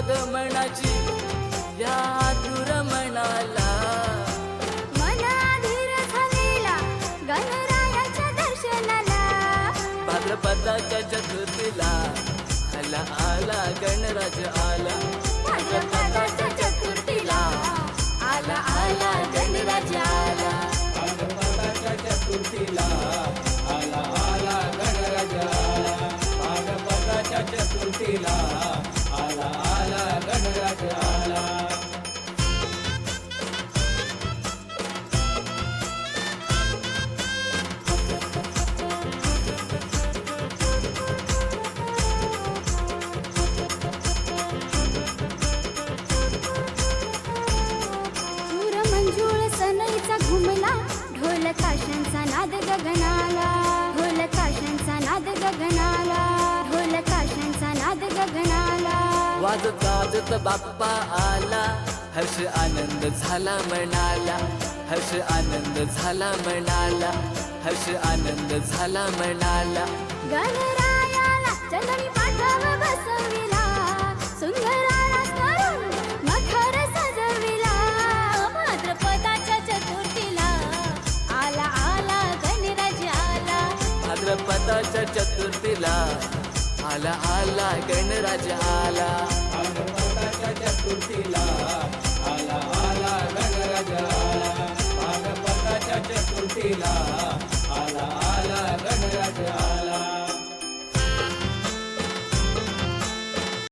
आगमनाची या आतुर मनाला. मनाधीर झालेला गणरायाच्या दर्शनाला. भाद्रपदाच्या चतुर्थीला आला आला गणराज आला. भाद्रपदाच्या चतुर्थीला आला आला गणराज आला. सूर मंजुळ सनईचा घुमला ढोल काशांचा नाद गगनाला. ढोल काशांचा नाद गगनाला ढोल काशांचा नाद गगनाला. वाजत गाजत बाप्पा आला. हर्ष आनंद झाला मनाला हर्ष आनंद झाला मनाला हर्ष आनंद झाला मनाला गणरायाला चलनी पाठाव बसविला. सुंदराला करून मखर सजविला. भाद्रपदाच्या चतुर्थीला आला आला गणराज आला. भाद्रपदाच्या चतुर्थीला आला आला गणराज आला.